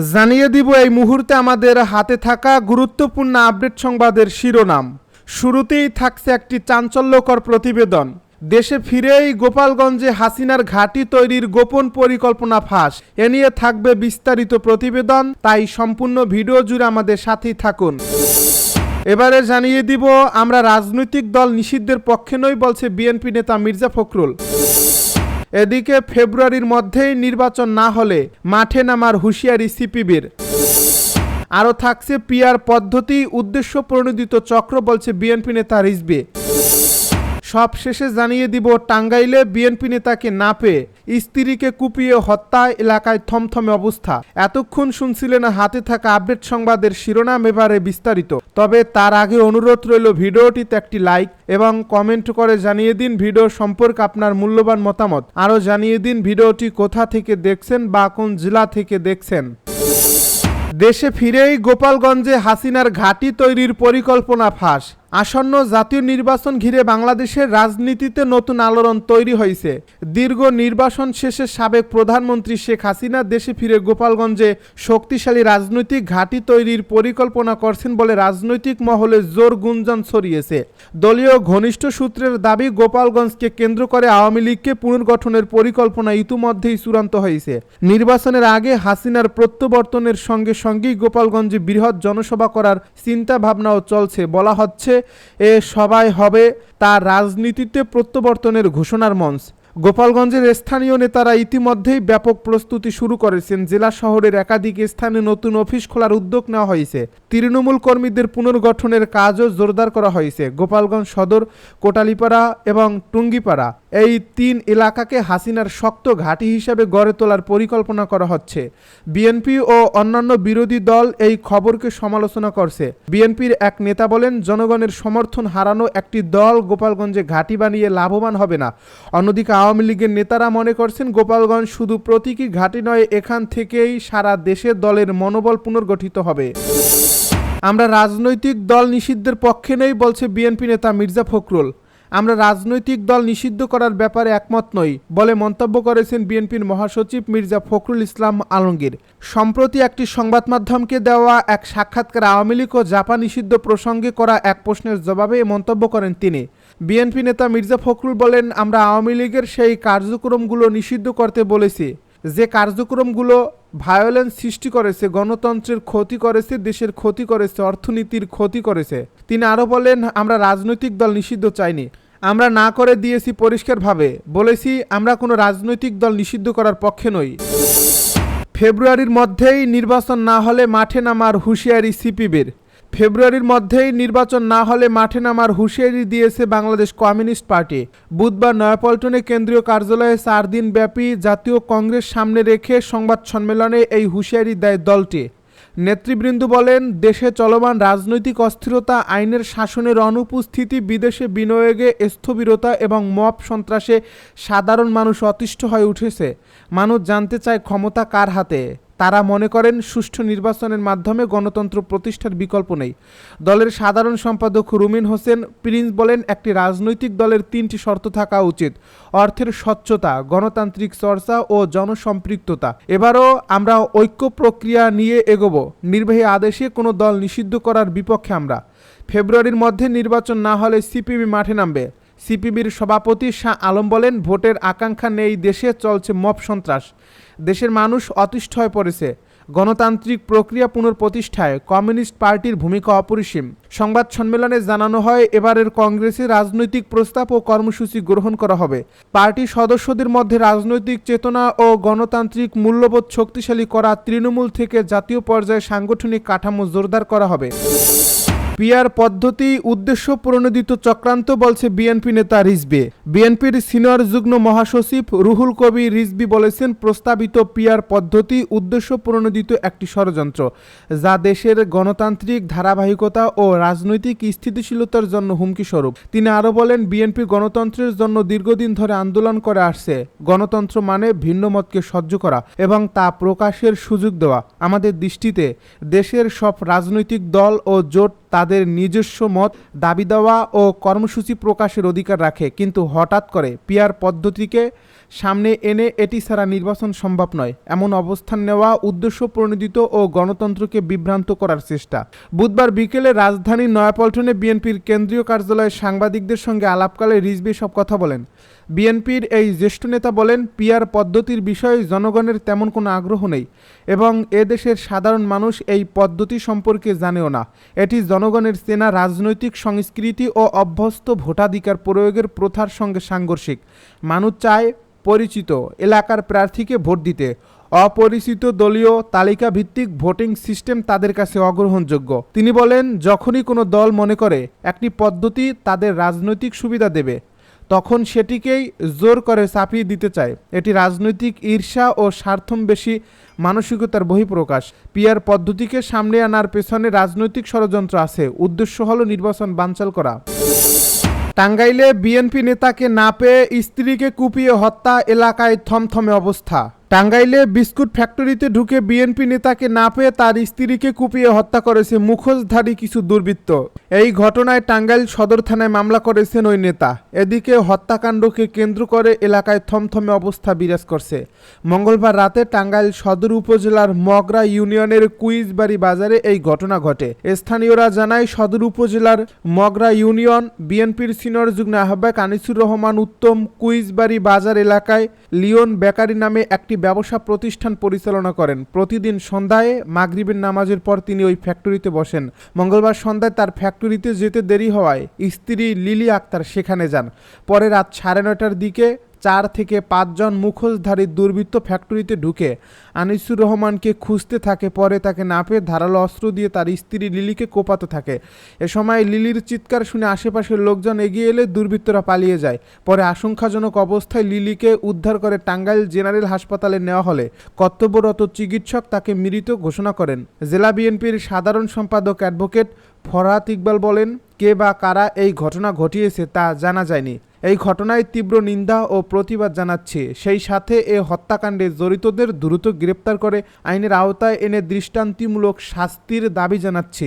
জানিয়ে দিব এই মুহূর্তে আমাদের হাতে থাকা গুরুত্বপূর্ণ আপডেট সংবাদের শিরোনাম। শুরুতেই থাকছে একটি চাঞ্চল্যকর প্রতিবেদন। দেশে ফিরেই গোপালগঞ্জে হাসিনার ঘাঁটি তৈরির গোপন পরিকল্পনা ফাঁস। এ নিয়ে থাকবে বিস্তারিত প্রতিবেদন, তাই সম্পূর্ণ ভিডিও জুড়ে আমাদের সাথেই থাকুন। এবারে জানিয়ে দিব, আমরা রাজনৈতিক দল নিষিদ্ধের পক্ষে নই, বলছে বিএনপি নেতা মির্জা ফখরুল। এদিকে ফেব্রুয়ারির মধ্যেই নির্বাচন না হলে মাঠে নামার হুঁশিয়ারি সিপিবির। আরও থাকছে পিয়ার পদ্ধতি, উদ্দেশ্য প্রণোদিত চক্র বলছে বিএনপি নেতা রিজবে। সব শেষে জানিয়ে দিব টাঙ্গাইলে বিএনপি নেতাকে না পেয়ে। স্ত্রীকে কুপিয়ে হত্যা এলাকায় থমথমে অবস্থা। এতক্ষণ শুনছিলেন হাতে থাকা আপডেট সংবাদের শিরোনাম এবারে বিস্তারিত। তবে তার আগে অনুরোধ রইল ভিডিওটিতে একটি লাইক এবং কমেন্ট করে জানিয়ে দিন ভিডিও সম্পর্কে আপনার মূল্যবান মতামত। আরও জানিয়ে দিন ভিডিওটি কোথা থেকে দেখছেন বা কোন জেলা থেকে দেখছেন। দেশে ফিরেই গোপালগঞ্জে হাসিনার ঘাঁটি তৈরির পরিকল্পনা ফাঁস। আসন্ন জাতীয় নির্বাচন ঘিরে বাংলাদেশের রাজনীতিতে নতুন আলোড়ন তৈরি হয়েছে। দীর্ঘ নির্বাচন শেষে সাবেক প্রধানমন্ত্রী শেখ হাসিনা দেশে ফিরে গোপালগঞ্জে শক্তিশালী রাজনৈতিক ঘাঁটি তৈরির পরিকল্পনা করছেন বলে রাজনৈতিক মহলে জোর গুঞ্জন ছড়িয়েছে। দলীয় ঘনিষ্ঠ সূত্রের দাবি, গোপালগঞ্জকে কেন্দ্র করে আওয়ামী লীগকে পুনর্গঠনের পরিকল্পনা ইতিমধ্যেই চূড়ান্ত হয়েছে। নির্বাচনের আগে হাসিনার প্রত্যাবর্তনের সঙ্গে সঙ্গেই গোপালগঞ্জে বৃহৎ জনসভা করার চিন্তা ভাবনাও চলছে বলা হচ্ছে এ সবাই হবে তার রাজনীতিতে প্রত্যাবর্তনের ঘোষণার মঞ্চ। গোপালগঞ্জের স্থানীয় নেতারা ইতিমধ্যেই ব্যাপক প্রস্তুতি শুরু করেছেন। জেলা শহরের একাধিক স্থানে নতুন অফিস খোলার উদ্যোগ নেওয়া হয়েছে। তৃণমূল কর্মীদের পুনর্গঠনের কাজও জোরদার করা হয়েছে। গোপালগঞ্জ সদর, কোটালিপাড়া এবং টুঙ্গিপাড়া এই তিন এলাকাকে হাসিনার শক্ত ঘাঁটি হিসেবে গড়ে তোলার পরিকল্পনা করা হচ্ছে। বিএনপি ও অন্যান্য বিরোধী দল এই খবরকে সমালোচনা করছে। বিএনপির এক নেতা বলেন, জনগণের সমর্থন হারানো একটি দল গোপালগঞ্জে ঘাঁটি বানিয়ে লাভবান হবে না। অন্যদিকে আওয়ামী লীগের নেতারা মনে করছেন গোপালগঞ্জ শুধু প্রতীকী ঘাঁটি নয়, এখান থেকেই সারা দেশের দলের মনোবল পুনর্গঠিত হবে। আমরা রাজনৈতিক দল নিষিদ্ধের পক্ষে নেই, বলছে বিএনপি নেতা মির্জা ফখরুল। আমরা রাজনৈতিক দল নিষিদ্ধ করার ব্যাপারে একমত নই, বলে মন্তব্য করেছেন বিএনপির মহাসচিব মির্জা ফখরুল ইসলাম আলমগীর। সম্প্রতি একটি সংবাদ মাধ্যমকে দেওয়া এক সাক্ষাৎকার আওয়ামী লীগ ও জাপান নিষিদ্ধ প্রসঙ্গে করা এক প্রশ্নের জবাবে এ মন্তব্য করেন তিনি। বিএনপি নেতা মির্জা ফখরুল বলেন, আমরা আওয়ামী লীগের সেই কার্যক্রমগুলো নিষিদ্ধ করতে বলেছি। যে কার্যক্রমগুলো ভায়োলেন্স সৃষ্টি করেছে, গণতন্ত্রের ক্ষতি করেছে, দেশের ক্ষতি করেছে, অর্থনীতির ক্ষতি করেছে, তিনি আরও বলেন, আমরা রাজনৈতিক দল নিষিদ্ধ চাইনি। আমরা না করে দিয়েছি পরিষ্কারভাবে। বলেছি, আমরা কোনো রাজনৈতিক দল নিষিদ্ধ করার পক্ষে নই। ফেব্রুয়ারির মধ্যেই নির্বাচন না হলে মাঠে নামার হুঁশিয়ারি সিপিবির। ফেব্রুয়ারির মধ্যেই নির্বাচন না হলে মাঠে নামার হুঁশিয়ারি দিয়েছে বাংলাদেশ কমিউনিস্ট পার্টি। বুধবার নয়াপল্টনে কেন্দ্রীয় কার্যালয়ে চার দিন ব্যাপী জাতীয় কংগ্রেস সামনে রেখে সংবাদ সম্মেলনে এই হুঁশিয়ারি দেয় দলটি। নেতৃবৃন্দ বলেন, দেশে চলমান রাজনৈতিক অস্থিরতা, আইনের শাসনের অনুপস্থিতি, বিদেশে বিনিয়োগে স্থবিরতা এবং মপ সন্ত্রাসে সাধারণ মানুষ অতিষ্ঠ হয়ে উঠেছে। মানুষ জানতে চায় ক্ষমতা কার হাতে। তারা মনে করেন সুষ্ঠু নির্বাচনের মাধ্যমে গণতন্ত্র প্রতিষ্ঠার বিকল্প নেই। দলের সাধারণ সম্পাদক রুমিন হোসেন প্রিন্স বলেন, একটি রাজনৈতিক দলের তিনটি শর্ত থাকা উচিত, অর্থের স্বচ্ছতা, গণতান্ত্রিক চর্চা ও জনসম্পৃক্ততা। এবারও আমরা ঐক্য প্রক্রিয়া নিয়ে এগোব, নির্বাহী আদেশে কোনো দল নিষিদ্ধ করার বিপক্ষে আমরা। ফেব্রুয়ারির মধ্যে নির্বাচন না হলে সিপিবি মাঠে নামবে। সিপিবির সভাপতি শাহ আলম বলেন, ভোটের আকাঙ্ক্ষা নেই, দেশে চলছে মপ সন্ত্রাস। দেশের মানুষ অতিষ্ঠ হয়ে পড়েছে। গণতান্ত্রিক প্রক্রিয়া পুনঃপ্রতিষ্ঠায় কমিউনিস্ট পার্টির ভূমিকা অপরিসীম। সংবাদ সম্মেলনে জানানো হয়, এবারের কংগ্রেসে রাজনৈতিক প্রস্তাব ও কর্মসূচি গ্রহণ করা হবে। পার্টির সদস্যদের মধ্যে রাজনৈতিক চেতনা ও গণতান্ত্রিক মূল্যবোধ শক্তিশালী করা তৃণমূল থেকে জাতীয় পর্যায়ে সাংগঠনিক কাঠামো জোরদার করা হবে। পিয়ার পদ্ধতি, উদ্দেশ্য প্রণোদিত চক্রান্ত বলছে বিএনপি নেতা রিজবি। বিএনপির সিনিয়র যুগ্ম মহাসচিব রুহুল কবি রিজবি বলেছেন, প্রস্তাবিত পিয়ার পদ্ধতি, উদ্দেশ্য প্রণোদিত একটি ষড়যন্ত্র, যা দেশের গণতান্ত্রিক ধারাবাহিকতা ও রাজনৈতিক স্থিতিশীলতার জন্য হুমকি স্বরূপ তিনি আরও বলেন, বিএনপি গণতন্ত্রের জন্য দীর্ঘদিন ধরে আন্দোলন করে আসছে। গণতন্ত্র মানে ভিন্ন মতকে সহ্য করা এবং তা প্রকাশের সুযোগ দেওয়া। আমাদের দৃষ্টিতে দেশের সব রাজনৈতিক দল ও জোট তাদের নিজস্ব মত, দাবি দেওয়া ও কর্মসূচি প্রকাশের অধিকার রাখে। কিন্তু হঠাৎ করে পিয়ার পদ্ধতিকে সামনে এনে এটি ছাড়া নির্বাচন সম্ভব নয়। এমন অবস্থান নেওয়া উদ্দেশ্য প্রণোদিত ও গণতন্ত্রকে বিভ্রান্ত করার চেষ্টা। বুধবার বিকেলে রাজধানীর নয়াপল্টনে বিএনপির কেন্দ্রীয় কার্যালয়ে সাংবাদিকদের সঙ্গে আলাপকালে রিজভি সব কথা বলেন। বিএনপির এই জ্যেষ্ঠ নেতা বলেন, পিয়ার পদ্ধতির বিষয়ে জনগণের তেমন কোনো আগ্রহ নেই এবং এদেশের সাধারণ মানুষ এই পদ্ধতি সম্পর্কে জানেও না। এটি জনগণের চেনা রাজনৈতিক সংস্কৃতি ও অভ্যস্ত ভোটাধিকার প্রয়োগের প্রথার সঙ্গে সাংঘর্ষিক। মানুষ চায় পরিচিত এলাকার প্রার্থীকে ভোট দিতে। অপরিচিত দলীয় তালিকা ভিত্তিক ভোটিং সিস্টেম তাদের কাছে অগ্রহণযোগ্য। তিনি বলেন, যখনই কোনো দল মনে করে, একটি পদ্ধতি তাদের রাজনৈতিক সুবিধা দেবে। তখন সেটিকেই জোর করে চাপিয়ে দিতে চায়। এটি রাজনৈতিক ঈর্ষা ও স্বার্থম স্বার্থমবেশী মানসিকতার বহিঃপ্রকাশ। পিয়ার পদ্ধতিকে সামনে আনার পেছনে রাজনৈতিক ষড়যন্ত্র আছে। উদ্দেশ্য হল নির্বাচন বানচাল করা। টাঙ্গাইলে বিএনপি নেতাকে না পেয়ে স্ত্রীকে কুপিয়ে হত্যা, এলাকায় থমথমে অবস্থা। টাঙ্গাইলে বিস্কুট ফ্যাক্টরিতে ঢুকে বিএনপি নেতাকে না পেয়ে তার স্ত্রীকে কুপিয়ে হত্যা করেছে মুখোশধারী কিছু দুর্বৃত্ত। এই ঘটনায় টাঙ্গাইল সদর থানায় মামলা করেছেন ওই নেতা। এদিকে হত্যাকাণ্ডকে কেন্দ্র করে এলাকায় থমথমে অবস্থা বিরাজ করছে। মঙ্গলবার রাতে টাঙ্গাইল সদর উপজেলার মগরা ইউনিয়নের কুইজবাড়ি বাজারে এই ঘটনা ঘটে। স্থানীয়রা জানায়, সদর উপজেলার মগরা ইউনিয়ন বিএনপির সিনিয়র যুগ্ম আহ্বায়ক আনিসুর রহমান উত্তম কুইজবাড়ি বাজার এলাকায় লিওন বেকারি নামে একটি ব্যবসা প্রতিষ্ঠান পরিচালনা করেন। প্রতিদিন সন্ধ্যায় মাগরিবের নামাজের পর তিনি ওই ফ্যাক্টরিতে বসেন। মঙ্গলবার সন্ধ্যায় তার ফ্যাক্টরিতে যেতে দেরি হওয়ায় স্ত্রী লিলি আক্তার সেখানে যান। পরে রাত সাড়ে নয়টার দিকে চার থেকে পাঁচজন মুখোশধারী দুর্বৃত্ত ফ্যাক্টরিতে ঢুকে। আনিসুর রহমানকে খুঁজতে থাকে, পরে তাকে না পেয়ে ধারালো অস্ত্র দিয়ে তার স্ত্রী লিলিকে কোপাতে থাকে। এ সময় লিলির চিৎকার শুনে আশেপাশের লোকজন এগিয়ে এলে দুর্বৃত্তরা পালিয়ে যায়। পরে আশঙ্কাজনক অবস্থায় লিলিকে উদ্ধার করে টাঙ্গাইল জেনারেল হাসপাতালে নেওয়া হলে কর্তব্যরত চিকিৎসক তাকে মৃত ঘোষণা করেন। জেলা বিএনপির সাধারণ সম্পাদক অ্যাডভোকেট ফরহাত ইকবাল বলেন, কে বা কারা এই ঘটনা ঘটিয়েছে তা জানা যায়নি। এই ঘটনায় তীব্র নিন্দা ও প্রতিবাদ জানাচ্ছে। সেই সাথে এ হত্যাকাণ্ডে জড়িতদের দ্রুত গ্রেপ্তার করে আইনের আওতায় এনে দৃষ্টান্তিমূলক শাস্তির দাবি জানাচ্ছে।